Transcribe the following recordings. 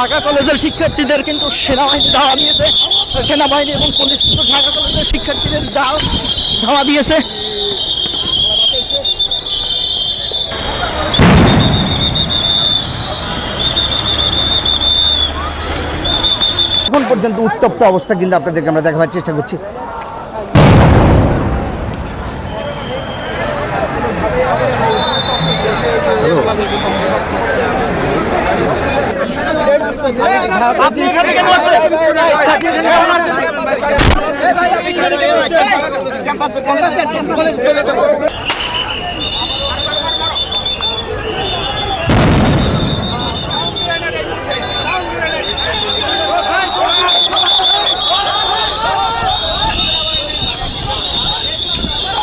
ঢাকা কলেজের শিক্ষার্থীদের কিন্তু সেনাবাহিনী ধাওয়া দিয়েছে। সেনাবাহিনী এবং পুলিশ কিন্তু ঢাকা কলেজের শিক্ষার্থীদের ধাওয়া ধাওয়া দিয়েছে। এখন পর্যন্ত উত্তপ্ত অবস্থা কিন্তু আপনাদেরকে আমরা দেখাবার চেষ্টা করছি। আপনি এখানে কেন আসছেন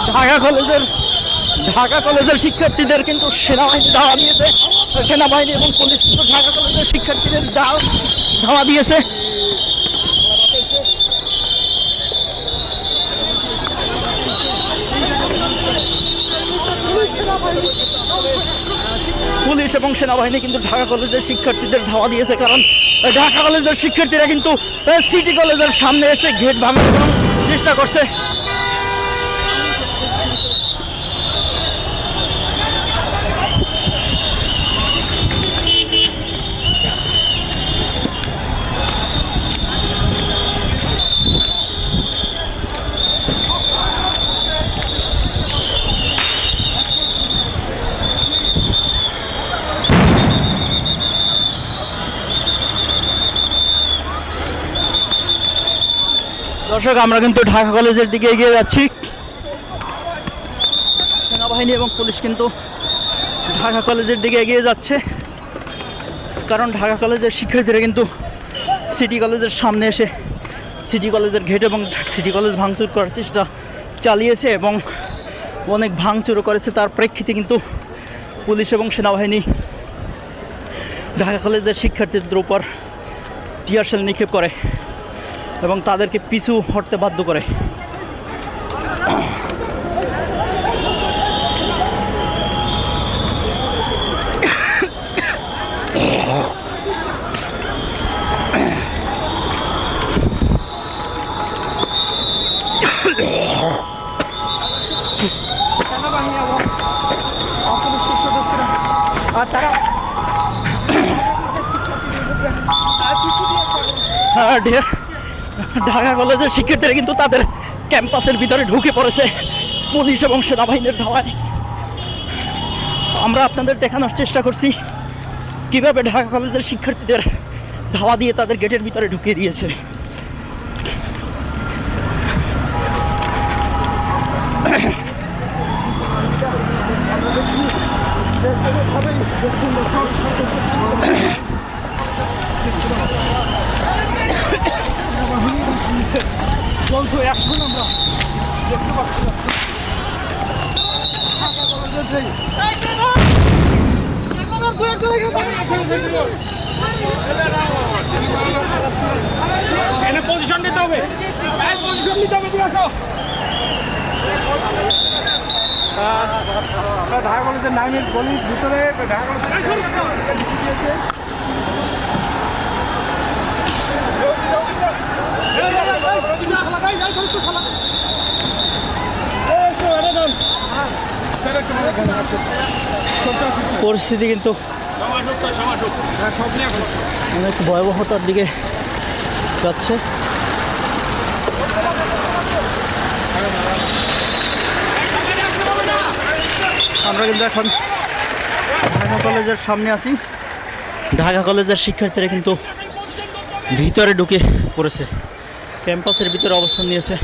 ঢাকা কলেজের ঢাকা কলেজের শিক্ষার্থীদের কিন্তু সেনাবাহিনী ধাওয়া দিয়েছে সেনাবাহিনী এবং পুলিশ ঢাকা কলেজের শিক্ষার্থীদের ধাওয়া দিয়েছে। পুলিশ এবং সেনাবাহিনী কিন্তু ঢাকা কলেজের শিক্ষার্থীদের ধাওয়া দিয়েছে, কারণ ঢাকা কলেজের শিক্ষার্থীরা কিন্তু সিটি কলেজের সামনে এসে গেট ভাঙার চেষ্টা করছে। দর্শক, আমরা কিন্তু ঢাকা কলেজের দিকে এগিয়ে যাচ্ছি। সেনাবাহিনী এবং পুলিশ কিন্তু ঢাকা কলেজের দিকে এগিয়ে যাচ্ছে। কারণ ঢাকা কলেজের শিক্ষার্থীরা কিন্তু সিটি কলেজের সামনে এসে সিটি কলেজের গেট এবং সিটি কলেজ ভাঙচুর করার চেষ্টা চালিয়েছে এবং অনেক ভাঙচুরও করেছে। তার প্রেক্ষিতে কিন্তু পুলিশ এবং সেনাবাহিনী ঢাকা কলেজের শিক্ষার্থীদের উপর টিয়ারশেল নিক্ষেপ করে। এবং তাদেরকে পিছু হটতে বাধ্য করে। আর ঢে- ঢাকা কলেজের শিক্ষার্থীরা কিন্তু তাদের ক্যাম্পাসের ভিতরে ঢুকে পড়েছে। পুলিশ এবং সেনাবাহিনীর ধাওয়ায়। আমরা আপনাদের দেখানোর চেষ্টা করছি, কীভাবে ঢাকা কলেজের শিক্ষার্থীদের ধাওয়া দিয়ে তাদের গেটের ভিতরে ঢুকিয়ে দিয়েছে। এনে পজিশন নিতে হবে। পজিশন নিতে হবে দিয়ে আসো। ঢাকা কলেজের নাইমের গলির ভিতরে ঢাকা পরিস্থিতি কিন্তু অনেক ভয়াবহতার দিকে যাচ্ছে। আমরা কিন্তু এখন ঢাকা কলেজের সামনে আছি। ঢাকা কলেজের শিক্ষার্থীরা কিন্তু ভিতরে ঢুকে পড়েছে। ক্যাম্পাসের ভিতরে অবস্থান নিয়েছে।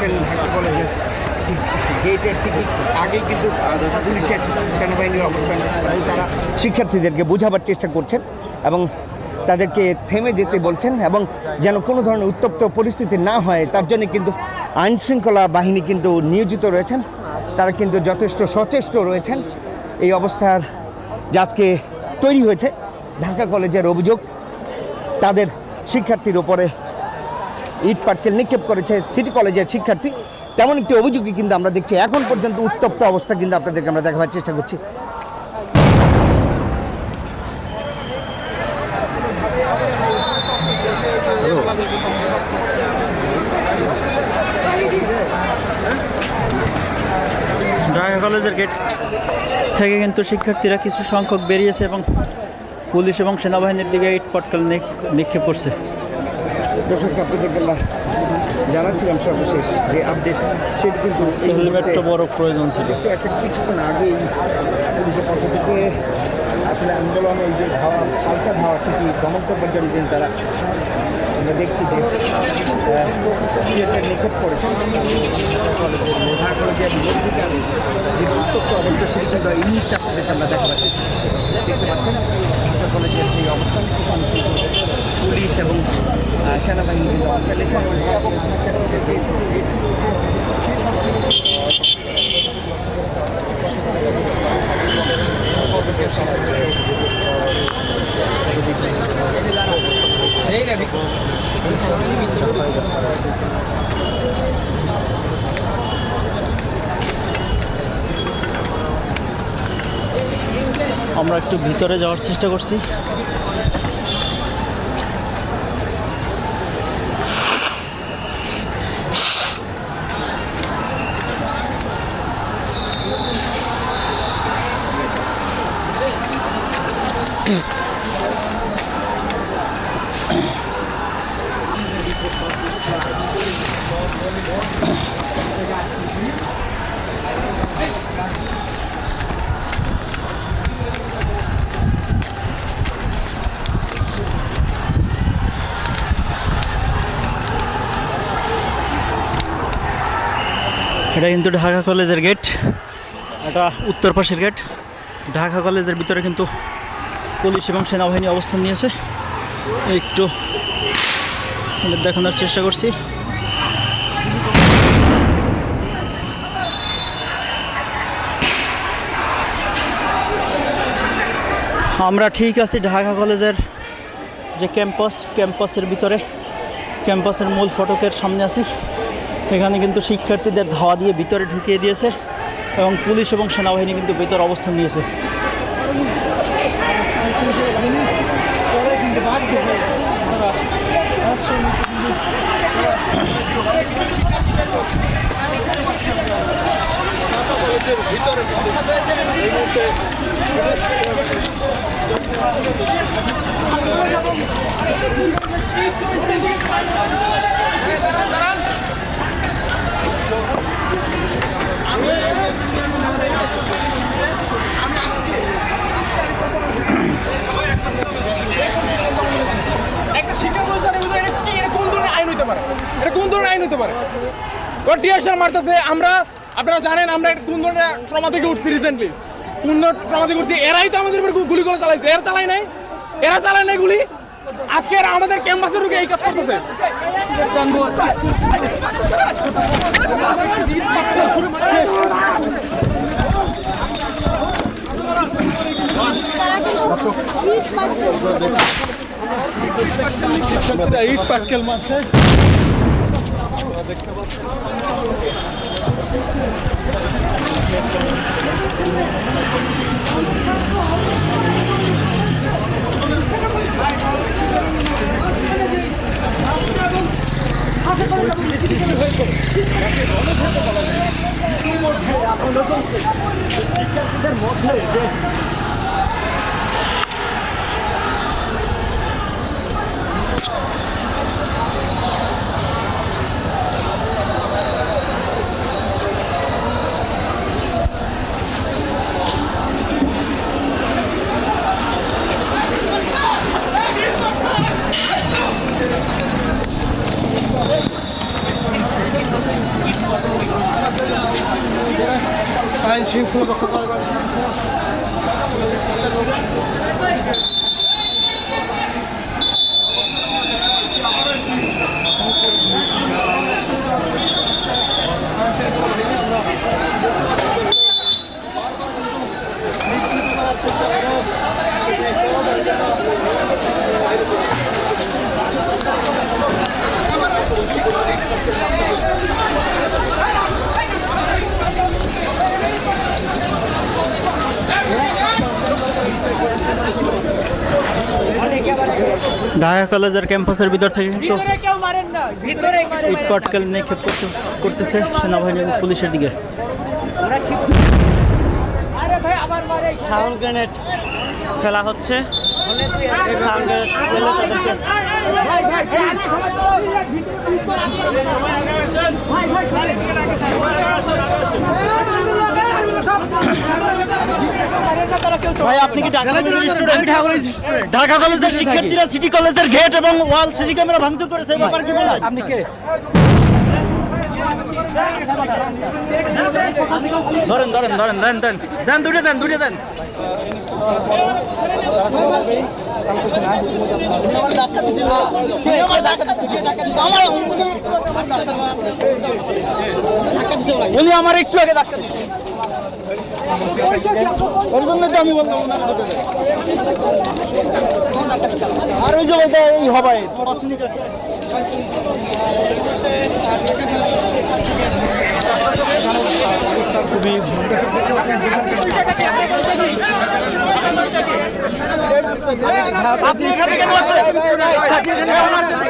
পাচ্ছেন ঢাকা কলেজের গেটের আগেই কিন্তু পুলিশের সেনাবাহিনীর অবস্থান তারা শিক্ষার্থীদেরকে বোঝাবার চেষ্টা করছেন এবং তাদেরকে থেমে যেতে বলছেন এবং যেন কোনো ধরনের উত্তপ্ত পরিস্থিতি না হয়, তার জন্য কিন্তু আইন শৃঙ্খলা বাহিনী কিন্তু নিয়োজিত রয়েছেন। তারা কিন্তু যথেষ্ট সচেষ্ট রয়েছেন। এই অবস্থার আজকে তৈরি হয়েছে, ঢাকা কলেজের অভিযোগ, তাদের শিক্ষার্থীর ওপরে ইট পাটকেল নিক্ষেপ করেছে সিটি কলেজের শিক্ষার্থী। তেমন একটি অভিযোগই কিন্তু আমরা দেখছি। এখন পর্যন্ত উত্তপ্ত অবস্থা কিন্তু আপনাদেরকে আমরা দেখাবার চেষ্টা করছি। কলেজের গেট থেকে কিন্তু শিক্ষার্থীরা কিছু সংখ্যক বেরিয়েছে এবং পুলিশ এবং সেনাবাহিনীর দিকে ইট পটকাল নিক্ষেপ করছে। দর্শক আপনাদেরকে জানাচ্ছিলাম সর্বশেষ যে আপডেট সেটি কিন্তু মুহূর্তে বড় প্রয়োজন ছিল। একটা কিছুক্ষণ আগেই পুলিশের পক্ষ থেকে আসলে আন্দোলনে এই যে ধাওয়া পাল্টা ধাওয়া সেটি দমন করবার জন্য তারা আমরা দেখছি যে সিএসএর নিক্ষেপ করেছেন কলেজের মধ্যিকার যে উত্তপ্ত অবস্থা সেটি কিন্তু এই মুহূর্তে আপনাদেরকে আমরা চেষ্টা করছি। দেখতে পাচ্ছেন? কলেজের যে অবস্থান সেখানে পুলিশ এবং আহ, সেনাবাহিনী কিন্তু অবস্থান নিয়েছে এবং ঢাকা কলেজের যে- আমরা একটু ভিতরে যাওয়ার চেষ্টা করছি। এটা কিন্তু ঢাকা কলেজের গেট। এটা উত্তর পাশের গেট। ঢাকা কলেজের ভিতরে কিন্তু পুলিশ এবং সেনাবাহিনী অবস্থান নিয়েছে। একটু দেখানোর চেষ্টা করছি। আমরা ঠিক আছি ঢাকা কলেজের যে ক্যাম্পাস, ক্যাম্পাসের ভিতরে। ক্যাম্পাসের মূল ফটকের সামনে আছি। এখানে কিন্তু শিক্ষার্থীদের ধাওয়া দিয়ে ভিতরে ঢুকিয়ে দিয়েছে এবং পুলিশ এবং সেনাবাহিনী কিন্তু ভিতরে অবস্থান নিয়েছে। কোন ধরনের আইন হইতে পারে? কোন ধরনের আইন হইতে পারে? ওর আমরা, আপনারা জানেন, আমরা কোন ধরনের ট্রমা থেকে উঠছি রিসেন্টলি কোন ট্রমা থেকে উঠছি? এরাই তো আমাদের উপর গুলি করে চালাইছে। এরা চালাই নাই? এরা চালায় নাই গুলি? আজকে এরা আমাদের ক্যাম্পাসে ঢুকে এই কাজ করতেছে। দর্শক ইট পাটকেল মধ্যে ঢাকা কলেজের ক্যাম্পাসের ভিতর থেকে কিন্তু ভিতরে কেউ মারেন না ভিতরে কেউ ইট পাটকেল নিক্ষেপ করতেছে সেনাবাহিনী এবং পুলিশের দিকে আরে ভাই সাউন্ড গ্রেনেড ফেলা হচ্ছে সাউন্ড গ্রেনেড ফেলে তাদেরকে ভাই ভাই ভাই আপনি কি ঢাকা কলেজের স্টুডেন্ট ঢাকা কলেজের শিক্ষার্থীরা সিটি কলেজের গেট এবং ওয়াল সিসি ক্যামেরা ভাঙচুর করেছে এই ব্যাপারে কি বলবেন? আপনি কে? ধরেন ধরেন ধরেন দেন দেন দেন দুটো দেন দুটো দেন। উনি আমার একটু আগে ধাক্কা। ওর জন্য তো। আর ওই যে এই হবে মিনিট আপনি এখানে কেন আসছেন আপনি কেন আসছেন?